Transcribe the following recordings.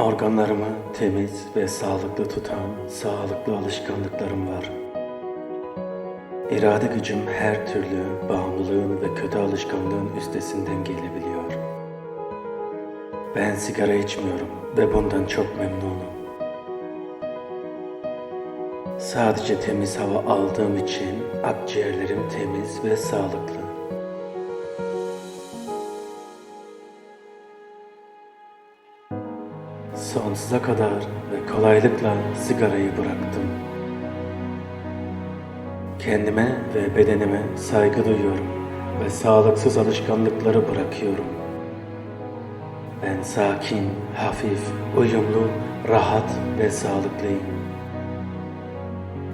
Organlarımı temiz ve sağlıklı tutan sağlıklı alışkanlıklarım var. İrade gücüm her türlü bağımlılığın ve kötü alışkanlığın üstesinden gelebiliyor. Ben sigara içmiyorum ve bundan çok memnunum. Sadece temiz hava aldığım için akciğerlerim temiz ve sağlıklı. Sonsuza kadar ve kolaylıkla sigarayı bıraktım. Kendime ve bedenime saygı duyuyorum ve sağlıksız alışkanlıkları bırakıyorum. Ben sakin, hafif, uyumlu, rahat ve sağlıklıyım.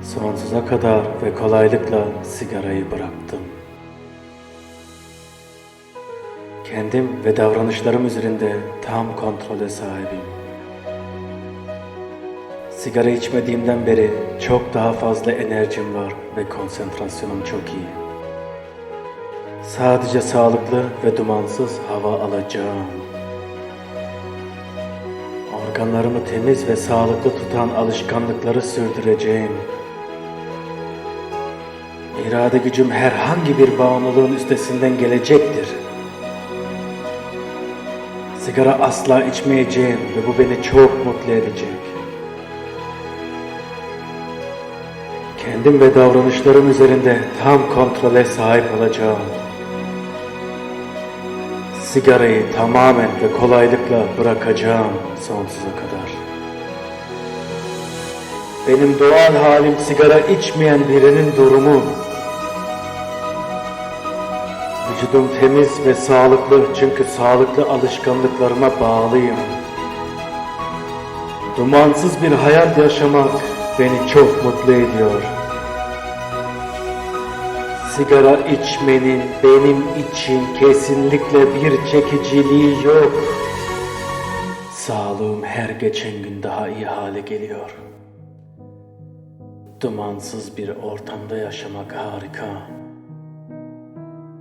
Sonsuza kadar ve kolaylıkla sigarayı bıraktım. Kendim ve davranışlarım üzerinde tam kontrole sahibim. Sigara içmediğimden beri çok daha fazla enerjim var ve konsantrasyonum çok iyi. Sadece sağlıklı ve dumansız hava alacağım. Organlarımı temiz ve sağlıklı tutan alışkanlıkları sürdüreceğim. İrade gücüm herhangi bir bağımlılığın üstesinden gelecektir. Sigara asla içmeyeceğim ve bu beni çok mutlu edecek. Kendim ve davranışlarım üzerinde tam kontrole sahip olacağım. Sigarayı tamamen ve kolaylıkla bırakacağım sonsuza kadar. Benim doğal halim sigara içmeyen birinin durumu. Vücudum temiz ve sağlıklı çünkü sağlıklı alışkanlıklarıma bağlıyım. Dumansız bir hayat yaşamak beni çok mutlu ediyor. Sigara içmenin benim için kesinlikle bir çekiciliği yok. Sağlığım her geçen gün daha iyi hale geliyor. Dumansız bir ortamda yaşamak harika.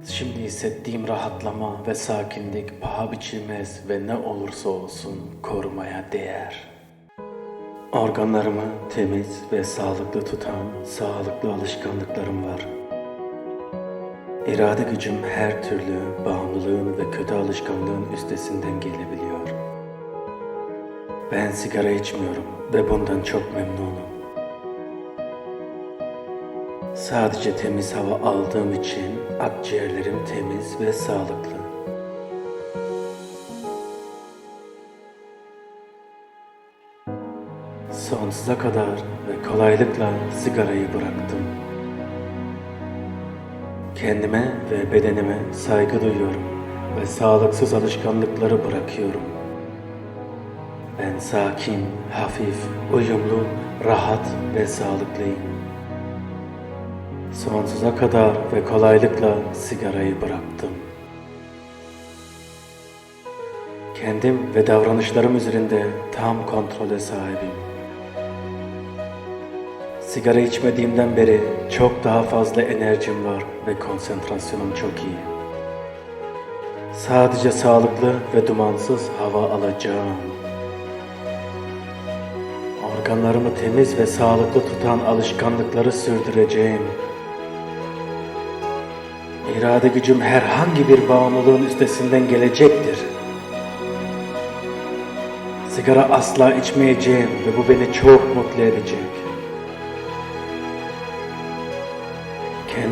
Şimdi hissettiğim rahatlama ve sakinlik paha biçilmez ve ne olursa olsun korumaya değer. Organlarımı temiz ve sağlıklı tutan sağlıklı alışkanlıklarım var. İrade gücüm her türlü bağımlılığın ve kötü alışkanlığın üstesinden gelebiliyor. Ben sigara içmiyorum ve bundan çok memnunum. Sadece temiz hava aldığım için akciğerlerim temiz ve sağlıklı. Sonsuza kadar ve kolaylıkla sigarayı bıraktım. Kendime ve bedenime saygı duyuyorum ve sağlıksız alışkanlıkları bırakıyorum. Ben sakin, hafif, uyumlu, rahat ve sağlıklıyım. Sonsuza kadar ve kolaylıkla sigarayı bıraktım. Kendim ve davranışlarım üzerinde tam kontrole sahibim. Sigara içmediğimden beri çok daha fazla enerjim var ve konsantrasyonum çok iyi. Sadece sağlıklı ve dumansız hava alacağım. Organlarımı temiz ve sağlıklı tutan alışkanlıkları sürdüreceğim. İrade gücüm herhangi bir bağımlılığın üstesinden gelecektir. Sigara asla içmeyeceğim ve bu beni çok mutlu edecek.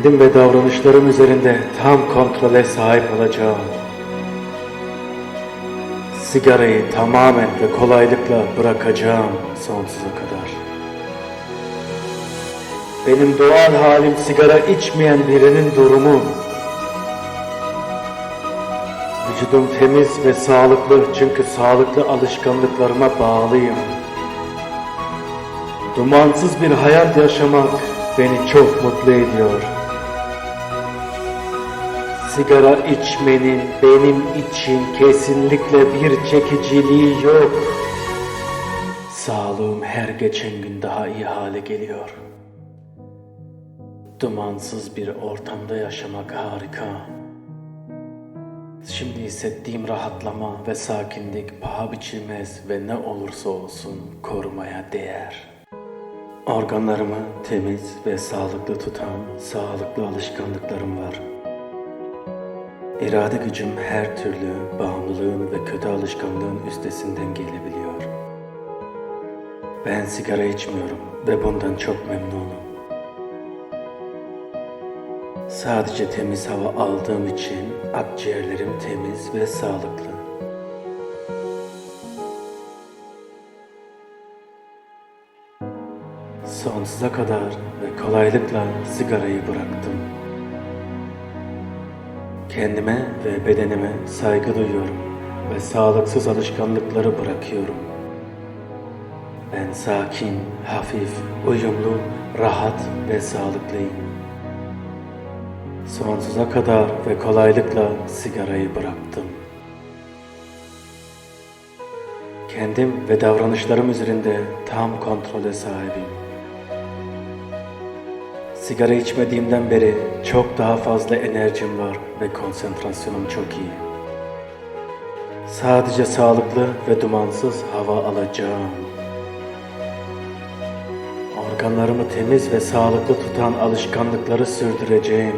Kendim ve davranışlarım üzerinde tam kontrole sahip olacağım. Sigarayı tamamen ve kolaylıkla bırakacağım sonsuza kadar. Benim doğal halim sigara içmeyen birinin durumu. Vücudum temiz ve sağlıklı çünkü sağlıklı alışkanlıklarıma bağlıyım. Dumansız bir hayat yaşamak beni çok mutlu ediyor. Sigara içmenin benim için kesinlikle bir çekiciliği yok. Sağlığım her geçen gün daha iyi hale geliyor. Dumansız bir ortamda yaşamak harika. Şimdi hissettiğim rahatlama ve sakinlik paha biçilmez ve ne olursa olsun korumaya değer. Organlarımı temiz ve sağlıklı tutan sağlıklı alışkanlıklarım var. İrade gücüm her türlü bağımlılığın ve kötü alışkanlığın üstesinden gelebiliyor. Ben sigara içmiyorum ve bundan çok memnunum. Sadece temiz hava aldığım için akciğerlerim temiz ve sağlıklı. Sonsuza kadar ve kolaylıkla sigarayı bıraktım. Kendime ve bedenime saygı duyuyorum ve sağlıksız alışkanlıkları bırakıyorum. Ben sakin, hafif, uyumlu, rahat ve sağlıklıyım. Sonsuza kadar ve kolaylıkla sigarayı bıraktım. Kendim ve davranışlarım üzerinde tam kontrole sahibim. Sigara içmediğimden beri çok daha fazla enerjim var ve konsantrasyonum çok iyi. Sadece sağlıklı ve dumansız hava alacağım. Organlarımı temiz ve sağlıklı tutan alışkanlıkları sürdüreceğim.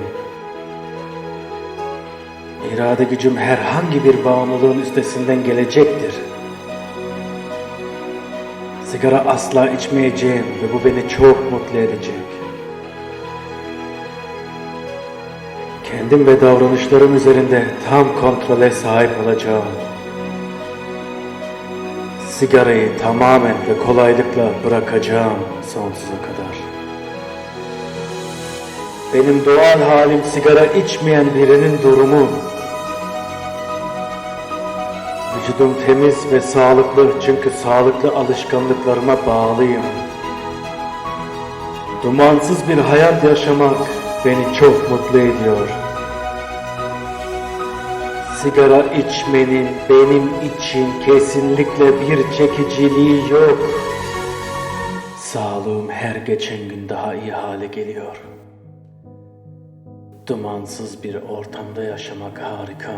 İrade gücüm herhangi bir bağımlılığın üstesinden gelecektir. Sigara asla içmeyeceğim ve bu beni çok mutlu edecek. Kendim ve davranışlarım üzerinde tam kontrole sahip olacağım. Sigarayı tamamen ve kolaylıkla bırakacağım sonsuza kadar. Benim doğal halim sigara içmeyen birinin durumu. Vücudum temiz ve sağlıklı çünkü sağlıklı alışkanlıklarıma bağlıyım. Dumansız bir hayat yaşamak beni çok mutlu ediyor. Sigara içmenin benim için kesinlikle bir çekiciliği yok. Sağlığım her geçen gün daha iyi hale geliyor. Dumansız bir ortamda yaşamak harika.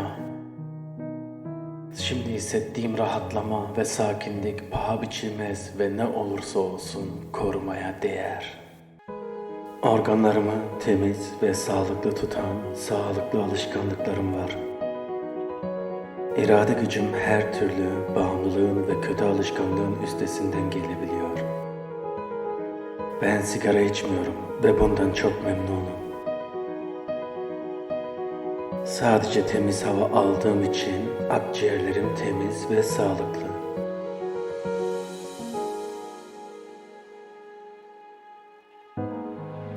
Şimdi hissettiğim rahatlama ve sakinlik paha biçilmez ve ne olursa olsun korumaya değer. Organlarımı temiz ve sağlıklı tutan sağlıklı alışkanlıklarım var. İrade gücüm her türlü bağımlılığın ve kötü alışkanlığın üstesinden gelebiliyor. Ben sigara içmiyorum ve bundan çok memnunum. Sadece temiz hava aldığım için akciğerlerim temiz ve sağlıklı.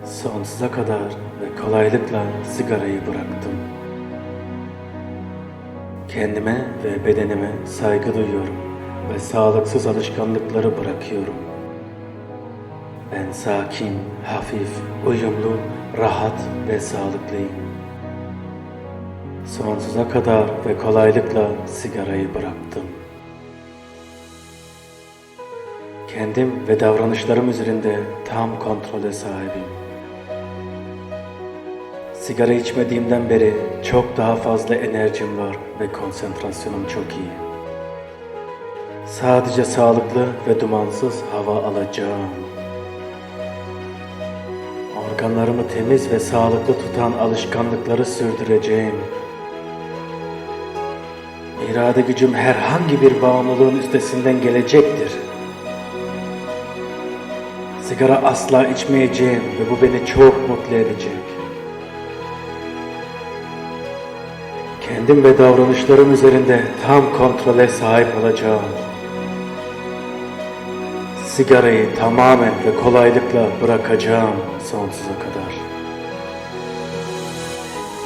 Sonsuza kadar ve kolaylıkla sigarayı bıraktım. Kendime ve bedenime saygı duyuyorum ve sağlıksız alışkanlıkları bırakıyorum. Ben sakin, hafif, uyumlu, rahat ve sağlıklıyım. Sonsuza kadar ve kolaylıkla sigarayı bıraktım. Kendim ve davranışlarım üzerinde tam kontrole sahibim. Sigara içmediğimden beri çok daha fazla enerjim var ve konsantrasyonum çok iyi. Sadece sağlıklı ve dumansız hava alacağım. Organlarımı temiz ve sağlıklı tutan alışkanlıkları sürdüreceğim. İrade gücüm herhangi bir bağımlılığın üstesinden gelecektir. Sigara asla içmeyeceğim ve bu beni çok mutlu edecek. Kendim ve davranışlarım üzerinde tam kontrole sahip olacağım. Sigarayı tamamen ve kolaylıkla bırakacağım sonsuza kadar.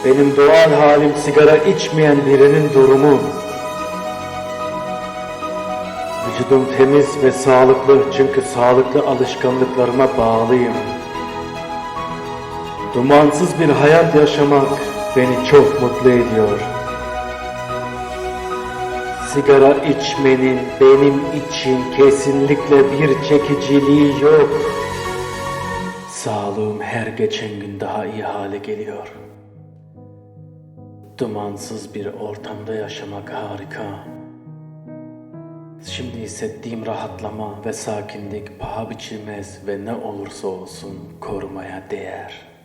Benim doğal halim sigara içmeyen birinin durumu. Vücudum temiz ve sağlıklı çünkü sağlıklı alışkanlıklarıma bağlıyım. Dumansız bir hayat yaşamak beni çok mutlu ediyor. Sigara içmenin benim için kesinlikle bir çekiciliği yok. Sağlığım her geçen gün daha iyi hale geliyor. Dumansız bir ortamda yaşamak harika. Şimdi hissettiğim rahatlama ve sakinlik paha biçilmez ve ne olursa olsun korumaya değer.